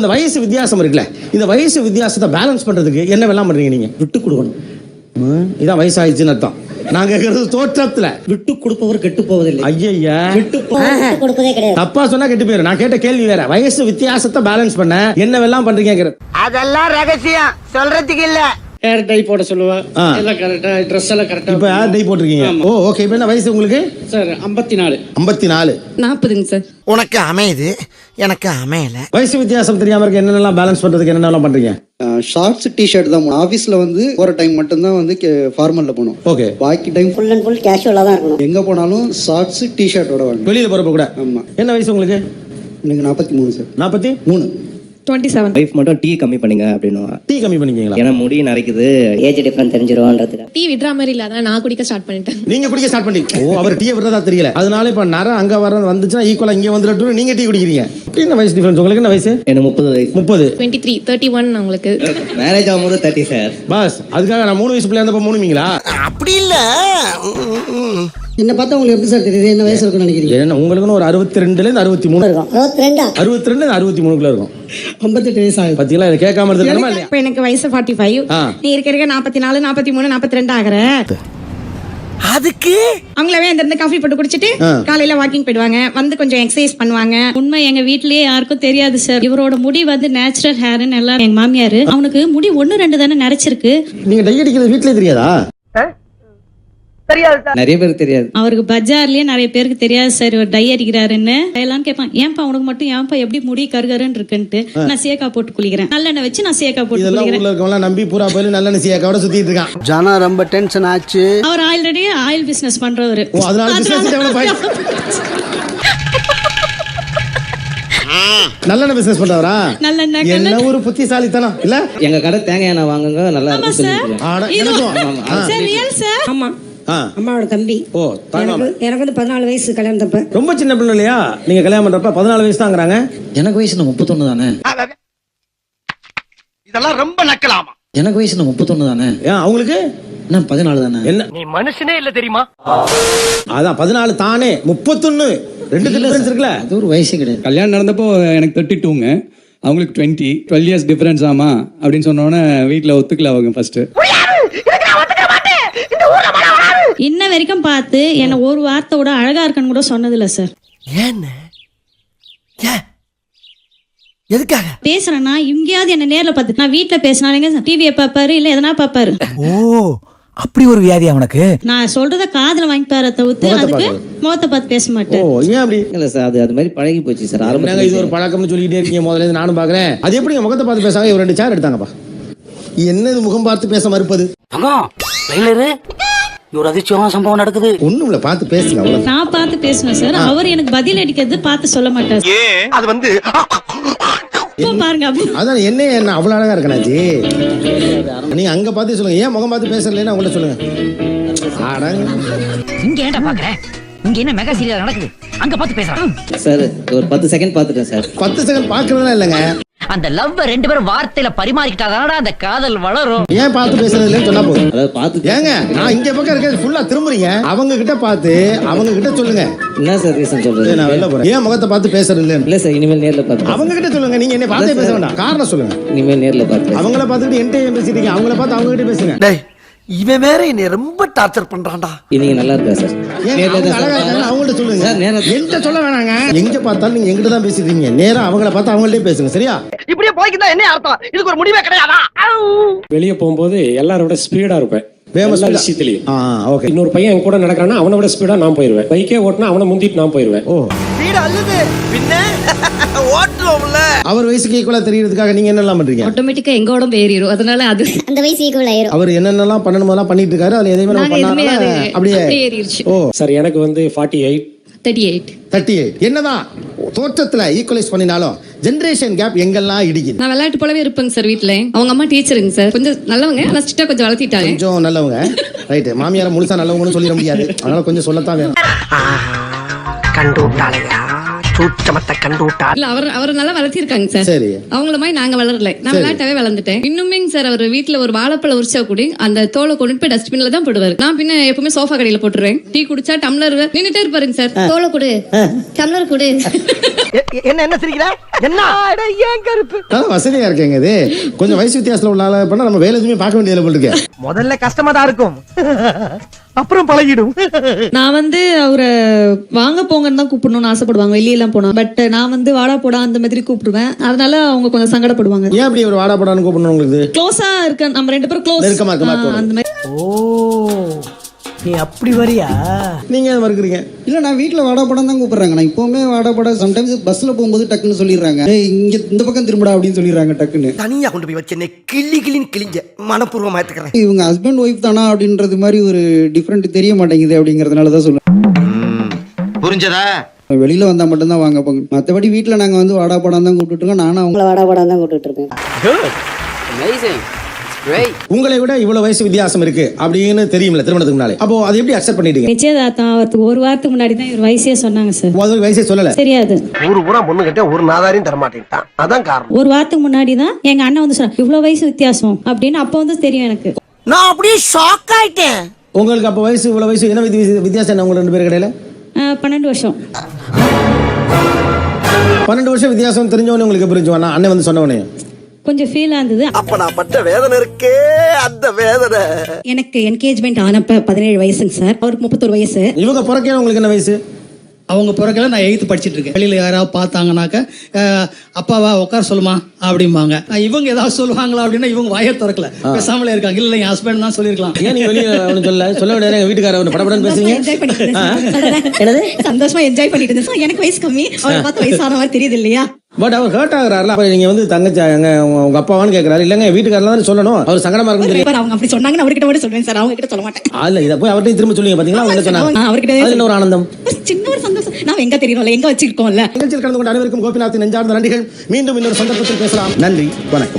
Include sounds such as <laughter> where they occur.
இந்த வயசு வித்தியாசம் இருக்குல்ல. இந்த வயசு வித்தியாசத்தை பேலன்ஸ் பண்றதுக்கு என்ன வெல்லாம் பண்றீங்க நீங்க? விட்டு கொடுக்கணும். இதான் வயசாயிடுச்சுன்னு அர்த்தம். நான் கேட்கறது தோற்றத்துல. விட்டு கொடுப்பவர் கெட்டு போவதில்லை. ஐயா விட்டு கொடுப்பதே கிடையாது. தப்பா சொன்னா கெட்டு போயிரு நான் கேட்ட கேள்வி வேற. வயசு வித்தியாசத்தை பேலன்ஸ் பண்ண என்ன வெல்லாம் பண்றீங்க அதெல்லாம் ரகசியம். சொல்றதுக்கு இல்ல. ஹேர் டை போட சொல்லுவா. எல்லாம் கரெக்டா ட்ரெஸ் எல்லாம் கரெக்டா இப்ப யார் டை போட்டிருக்கீங்க. ஓ ஓகே இப்ப என்ன வயசு உங்களுக்கு? சார் ஐம்பத்தி நாலு ஐம்பத்தி நாலு நாற்பதுங்க சார் உனக்கு அமையுது எனக்கு அமையல. வயசு வித்தியாசம் தெரியாம இருக்க என்னென்னலாம் பேலன்ஸ் பண்றதுக்கு என்னென்னலாம் பண்றீங்க? ஷார்ட்ஸ் டிஷர்ட் தான் ஆஃபீஸில் வந்து போகிற டைம் மட்டும்தான் வந்து ஃபார்மலில் போகணும். ஓகே பாக்கி டைம் ஃபுல் அண்ட் ஃபுல் கேஷுவலாக தான் இருக்கணும். எங்கே போனாலும் ஷார்ட்ஸ் டிஷர்ட்டோட வாங்க வெளியில போறப்ப கூட. ஆமா. என்ன வயசு உங்களுக்கு? எனக்கு நாற்பத்தி மூணு சார் நாற்பத்தி மூணு. டுவெண்ட்டி செவன் ஒய்ஃப் மட்டும் டீ கம்மி பண்ணுங்க அப்படின்னு டீ கம்மி பண்ணிக்கீங்களா? ஏன்னா முடி நரைக்குது. ஏஜ் டிஃபரன்ஸ் தெரிஞ்சிருவோன்றதுக்கு டீ விடுற மாதிரி இல்ல அதான் நான் குடிக்க ஸ்டார்ட் பண்ணிட்டேன். நீங்க குடிக்க ஸ்டார்ட் பண்ணி ஓ அவர் டீ விடுறதா தெரியல. அதனால இப்ப நர அங்க வர வந்துச்சுன்னா ஈக்குவலா இங்க வந்துட்டு நீங்க டீ குடிக்கிறீங்க. என்ன வயசு டிஃபரன்ஸ் உங்களுக்கு என்ன வயசு? எனக்கு முப்பது வயசு. முப்பது. டுவெண்ட்டி த்ரீ தேர்ட்டி ஒன் உங்களுக்கு மேரேஜ் ஆகும்போது தேர்ட்டி சார் பாஸ் அதுக்காக நான் மூணு வயசு பிள்ளை இருந்தப்ப மூணுமீங்களா அப்படி இல்ல. என்ன பார்த்தா உங்களுக்கு எப்படி சார் தெரியுது? என்ன வயசு இருக்குன்னு நினைக்கிறீங்க? என்ன உங்களுக்குன்னு ஒரு அறுபத்தி ரெண்டுல இருந்து அறுபத்தி மூணு இருக்கும். அறுபத்தி ரெண்டா அறுபத்தி ரெண்டு அறுபத்தி மூணுக்குள்ள இருக்கும். ஐம்பத்தெட்டு வயசு ஆகுது. பாத்தீங்களா இதை கேட்காம இல்லையா? இப்ப எனக்கு வயசு ஃபார்ட்டி ஃபைவ். நீ இருக்க இருக்க நாற்பத்தி நாலு நாற்பத்தி மூணு நாற்பத்தி ரெண்டு ஆகுற. அதுக்கு? அவங்களவே இந்த காஃபி போட்டு குடிச்சிட்டு காலையில வாக்கிங் போயிடுவாங்க. வந்து கொஞ்சம் எக்ஸசைஸ் பண்ணுவாங்க. உண்மை எங்க வீட்லயே யாருக்கும் தெரியாது சார் இவரோட முடி வந்து நேச்சுரல் ஹேர்னு எல்லாம் எங்க மாமியார் அவனுக்கு முடி ஒண்ணு ரெண்டு தானே நரைச்சிருக்கு. நீங்க டை அடிக்கிறது வீட்லயே தெரியாதா? நிறைய பேர் தெரியாது. அவருக்கு பஜார்லயே நிறைய பேருக்கு தெரியாது சார். இவர் டை அடிக்கிறாருன்னு. எல்லாம் கேட்பான் ஏன்பா உனக்கு மட்டும் ஏன்பா எப்படி முடி கருகருன்னு இருக்குன்ட்டு? நான் சேக்கா போட்டு குளிக்கிறேன். நல்லெண்ணெய் வச்சு நான் சேக்கா போட்டு குளிக்கிறேன். நம்பி பூரா போய் நல்ல நிச்சயக்காவோட சுத்திட்டு இருக்கான். ஜனா ரொம்ப டென்ஷன் ஆச்சு. அவர் ஆல்ரெடி ஆயில் பிசினஸ் பண்றவரு. ஓ அதனால பிசினஸ் டெவலப் ஆயி நல்லெண்ணெய் பிசினஸ் பண்றவரா? நல்லெண்ணெய், என்ன ஒரு புத்திசாலித்தனம் இல்ல? எங்க கடை தேங்காய் எண்ணெய் வாங்குங்க நல்லா இருக்கும் ஆமா. அம்மாவோட தம்பி. ஓ எனக்கு வந்து பதினாலு வயசு கல்யாணத்தப்ப. ரொம்ப சின்ன பிள்ளை இல்லையா? நீங்க கல்யாணம் பண்றப்ப பதினாலு வயசு தாங்கிறாங்க எனக்கு வயசு முப்பத்தொன்னு தானே? இதெல்லாம் ரொம்ப நக்கலாமா? எனக்கு வயசு முப்பத்தொன்னு தானே? ஏன் அவங்களுக்கு? என்ன பதினாலு தானே? என்ன? நீ மனுஷனே இல்ல தெரியுமா? அதான் பதினாலு தானே முப்பத்தொன்னு. ரெண்டு டிஃபரன்ஸ் இருக்குல்ல? அது ஒரு வயசே கிடையாது. கல்யாணம் நடந்தப்போ எனக்கு தேர்ட்டி டூங்க அவங்களுக்கு டுவெண்ட்டி டுவெல் இயர்ஸ் டிஃபரன்ஸ் ஆமா அப்படின்னு சொன்னோன்னே வீட்டில் ஒத்துக்கல அவங்க ஃபர்ஸ்ட் இன்ன வரைக்கும் பார்த்து என்ன ஒரு வார்த்தை கூட அழகா இருக்கன்னு கூட சொன்னதில்ல சார் ஏன்னு? ஏன்? எதுக்காக? பேசுறேன்னா எங்கேயாவது என்ன நேர்ல பார்த்து நான் வீட்டுல பேசினாலுங்க டிவியை பார்ப்பாரு இல்ல எதனா பார்ப்பாரு. ஓ அப்படி ஒரு வியாதி அவனுக்கு? நான் சொல்றத காதுல வாங்கிப்பார தவிர்த்து அதுக்கு முகத்தை பார்த்து பேச ஓ மாட்டேன் ஏன் அப்படி? இல்ல சார் அது அது மாதிரி பழகி போச்சு சார் என்னங்க இது ஒரு ஆரம்பத்தில் பழக்கம்னு சொல்லிக்கிட்டே இருக்கீங்க முதல்ல இருந்து நானும் பாக்குறேன் அது எப்படிங்க முகத்தை பார்த்து பேசாங்க இவர் ரெண்டு சேர் எடுத்தாங்கப்பா. என்ன இது முகம் பார்த்து பேச மறுப்பது? ஒரு அதிர்ச்சியமான சம்பவம் நடக்குது. ஒண்ணும் இல்ல பார்த்து பேசுங்க அவ்வளவு நான் பார்த்து பேசுவேன் சார் அவர் எனக்கு பதில் அடிக்கிறது பார்த்து சொல்ல மாட்டார் அது வந்து பாருங்க அதான் என்ன என்ன அவ்வளவு அழகா இருக்கணாச்சி நீங்க அங்க பார்த்து சொல்லுங்க ஏன் முகம் பார்த்து பேசலன்னு அவங்கள்ட்ட சொல்லுங்க. அடங்க. இங்க ஏன்டா இங்க என்ன மெகா சீரியல் நடக்குது? அங்க பார்த்து பேசுறான் சார் ஒரு பத்து செகண்ட் பார்த்துட்டேன் சார். பத்து செகண்ட் பாக்குறதுலாம் இல்லைங்க. அந்த லவ் ரெண்டு பேரும் வார்த்தையில பரிமாறிக்கிட்டாதானடா அந்த காதல் வளரும். ஏன் பார்த்து பேசுறது இல்லைன்னு சொன்னா போதும். அதாவது பார்த்து ஏங்க நான் இங்க பக்கம் இருக்கிறது ஃபுல்லா திரும்புறீங்க. அவங்க கிட்ட பார்த்து அவங்க கிட்ட சொல்லுங்க. என்ன சார் ரீசன் சொல்றது? நான் வெளில போறேன். ஏன் முகத்தை பார்த்து பேசுறது இல்லைன்னு? இல்ல சார் இனிமேல் நேர்ல பார்த்து அவங்க கிட்ட சொல்லுங்க நீங்க என்ன பார்த்தே பேச வேண்டாம். காரணம் சொல்லுங்க. இனிமேல் நேர்ல பார்த்து அவங்கள பார்த்துக்கிட்டு என்கிட்ட ஏன் பேசிட்டீங்க அவங்கள பார்த்து அவங்க கிட்ட பேசுங்க. டேய் இவன் வேற என்னை ரொம்ப டார்ச்சர் பண்றான்டா. நீங்க நல்லா இருக்கா சார். அவங்கள்ட்ட சொல்லுங்க. சார் என்கிட்ட சொல்ல வேணாங்க. எங்க பார்த்தாலும் நீங்க எங்கிட்ட தான் பேசிட்டீங்க நேரா அவங்கள பார்த்து அவங்கள்ட்டே பேசுங்க சரியா? இப்படியே போய்க்கிட்டா என்ன அர்த்தம்? இதுக்கு ஒரு முடிவே கிடையாதா? வெளியே போகும்போது எல்லாரோட ஸ்பீடா இருப்பேன். வேகமா ஆ. ஓகே இன்னொரு பையன் என் கூட நடக்கிறான்னா அவனை விட ஸ்பீடா நான் போயிருவேன். பைக்கே ஓட்டினா அவனை முந்திட்டு நான் போயிருவேன். ஓ. வீடு அல்லது பின்ன? <laughs> ஓட்டுவோம்ல அவர் வயசுக்கு ஈக்குவலா தெரியறதுக்காக நீங்க என்னெல்லாம் பண்றீங்க? ஆட்டோமேட்டிக்கா எங்க உடம்பு ஏறிடும் அதனால அது அந்த வயசு ஈக்குவல் ஆயிரும். அவர் என்னென்னலாம் பண்ணணுமோலாம் பண்ணிட்டு இருக்காரு அதுல எதையுமே நாங்க எதுவுமே பண்ணாம அது அப்படியே அப்படியே ஏறிடுச்சு ஓ. சார் எனக்கு வந்து forty eight thirty eight thirty eight என்னதான் தோற்றத்துல ஈக்குவலைஸ் பண்ணினாலும் ஜெனரேஷன் கேப் எங்கெல்லாம் இடிக்குது? நான் விளையாட்டு போலவே இருப்பேங்க சார் வீட்ல. அவங்க அம்மா டீச்சருங்க சார். கொஞ்சம் நல்லவங்க ஆனா ஸ்ட்ரிக்டா கொஞ்சம் வளர்த்திட்டாங்க. கொஞ்சம் நல்லவங்க. ரைட்டு மாமியார முழுசா நல்லவங்கன்னு சொல்லிட முடியாது. அதனால கொஞ்சம் சொல்லத்தான் வேணும். கண்டு சூட்சமத்தை கண்டு விட்டா இல்ல அவர் அவர் நல்லா வளர்த்திருக்காங்க சார். சரி. அவங்கள மாதிரி நாங்க வளரல. நான் விளையாட்டாவே வளர்ந்துட்டேன். இன்னுமே சார் அவர் வீட்ல ஒரு வாழைப்பழம் உரிச்சா கூட அந்த தோலை கொண்டு போய் டஸ்ட்பின்ல தான் போடுவாரு. நான் பின்ன எப்பவுமே சோஃபா கடையில போட்டுருவேன். டீ குடிச்சா டம்ளர் நின்னுட்டே இருப்பாருங்க சார். தோலை கொடு. டம்ளர் கொடு. என்ன என்ன சிரிக்கிற? என்ன? ஏன் கருப்பு? வசதியா இருக்கேங்க இது. கொஞ்சம் வயசு வித்தியாசத்துல உள்ள ஆளா பண்ணா நம்ம வேலை எதுவுமே பார்க்க வேண்டியதில்லை போல இருக்கு. முதல்ல கஷ்டமா தான் இருக்கும். அப்புறம் பழகிடும். நான் வந்து அவரை வாங்க போங்கன்னு தான் கூப்பிடணும்னு ஆசைப்படுவாங்க. வெளியெல்லாம் போனா. பட் நான் வந்து வாடா போடா அந்த மாதிரி கூப்பிடுவேன். அதனால அவங்க கொஞ்சம் சங்கடப்படுவாங்க. ஏன் அப்படி ஒரு வாடா போடான்னு கூப்பிடணும் உங்களுக்கு? க்ளோஸா இருக்க நம்ம ரெண்டு பேரும் க்ளோஸ் நெருக்கமா. அந்த மாதிரி. ஓ. நீ அப்படி வரியா? நீங்க ஏன் மறுக்கிறீங்க? இல்லை நான் வீட்டில் வாடா படம் தான் கூப்பிட்றாங்க. நான் இப்போவுமே வாடா படம் சம்டைம்ஸ் பஸ்ஸில் போகும்போது டக்குன்னு சொல்லிடுறாங்க. ஏய் இங்கே இந்த பக்கம் திரும்படா அப்படின்னு சொல்லிடுறாங்க டக்குன்னு. தனியா கொண்டு போய் வச்சு கிள்ளி கிள்ளின்னு கிழிஞ்ச மனப்பூர்வமா எடுத்துக்கிறேன் இவங்க ஹஸ்பண்ட் ஒய்ஃப் தானா அப்படின்றது மாதிரி ஒரு டிஃப்ரெண்ட் தெரிய மாட்டேங்குது அப்படிங்கிறதுனால தான் சொல்லுவேன் புரிஞ்சதா? வெளியில வந்தா மட்டும்தான் வாங்க போங்க. மற்றபடி வீட்டில் நாங்கள் வந்து வாடா படம் தான் கூப்பிட்டுருக்கோம் நானும் அவங்க உங்களை வாடா வாடா தான் கூப்பிட்டு இருக்கேன். உங்களை விட இவ்வளவு வயசு வித்தியாசம் இருக்கு அப்படின்னு தெரியும்ல திருமணத்துக்கு முன்னாலே. அப்போ அது எப்படி அக்செப்ட் பண்ணிட்டீங்க? நிச்சயதார்த்தம் அவருக்கு ஒரு வாரத்துக்கு முன்னாடி தான் இவர் வயசே சொன்னாங்க சார் முதல் வயசே சொல்லல. தெரியாது. ஊரு பூரா பொண்ணு கிட்ட ஒரு நாதாரையும் தர மாட்டேன்ட்டான் அதான் காரணம். ஒரு வாரத்துக்கு முன்னாடி தான் எங்க அண்ணன் வந்து சொன்னாங்க இவ்வளவு வயசு வித்தியாசம் அப்படின்னு அப்போ வந்து தெரியும் எனக்கு. நான் அப்படியே ஷாக் ஆயிட்டேன். உங்களுக்கு அப்போ வயசு இவ்வளவு வயசு என்ன வித்தி- வித்தியாசம் என்ன உங்க ரெண்டு பேர் கடையில பன்னெண்டு வருஷம். பன்னெண்டு வருஷம் வித்தியாசம் தெரிஞ்சவனே உங்களுக்கு புரிஞ்சு நான் அண்ணன் வந்து சொன்னவனே கொஞ்சம் ஃபீலா இருந்தது அப்ப நான் பட்ட வேதனை இருக்கே அந்த வேதனை. எனக்கு என்கேஜ்மெண்ட் ஆனப்ப பதினேழு வயசுங்க சார். அவருக்கு முப்பத்தொரு வயசு. இவங்க பிறக்கையில உங்களுக்கு என்ன வயசு? அவங்க பிறக்கல நான் எயித்து படிச்சிட்டு இருக்கேன். வெளியில யாராவது பார்த்தாங்கனாக்க அப்பாவா உட்கார சொல்லுமா அப்படிம்பாங்க. இவங்க ஏதாவது சொல்லுவாங்களா அப்படின்னா இவங்க வாயை திறக்கல. பேசாமலே இருக்காங்க. இல்ல என் ஹஸ்பண்ட் தான் சொல்லியிருக்கலாம். ஏன் நீங்க வெளியே ஒன்றும் சொல்ல? சொல்ல வேண்டியது எங்க வீட்டுக்காரர் ஒன்று படப்படன்னு பேசுறீங்க. என்ஜாய் பண்ணிட்டு சந்தோஷமா என்ஜாய் பண்ணிட்டு இருந்தேன் எனக்கு வயசு கம்மி. அவரை பார்த்து வயசான மாதிரி தெரியுது இல்லையா? பட் அவர் ஹர்ட் ஆகுறாருல. அப்ப நீங்க வந்து தங்கச்சி எங்க உங்க அப்பாவான்னு கேட்கறாரு இல்லங்க வீட்டுக்காரலாம் தான் சொல்லணும். அவர் சங்கடமா இருக்கும் தெரியும் அவங்க அப்படி சொன்னாங்கன்னு அவர்கிட்ட மட்டும் சொல்லுவேன் சார். அவங்க கிட்ட சொல்ல மாட்டேன். இல்ல இதை போய் அவர்கிட்ட திரும்ப சொல்லுங்க பாத்தீங்களா? அவங்க சொன்னாங்க? அவர்கிட்ட அதுல ஒரு ஆனந்தம்? சின்ன ஒரு சந்தோஷம். நான் எங்க தெரியணும்ல எங்க வச்சிருக்கோம்ல? நிகழ்ச்சியில் கலந்து கொண்ட அனைவருக்கும் கோபிநாத்தின் நெஞ்சார்ந்த நன்றிகள். மீண்டும் இன்னொரு சந்தர்ப்பத்தில் பேசலாம். நன்றி. வணக்கம்.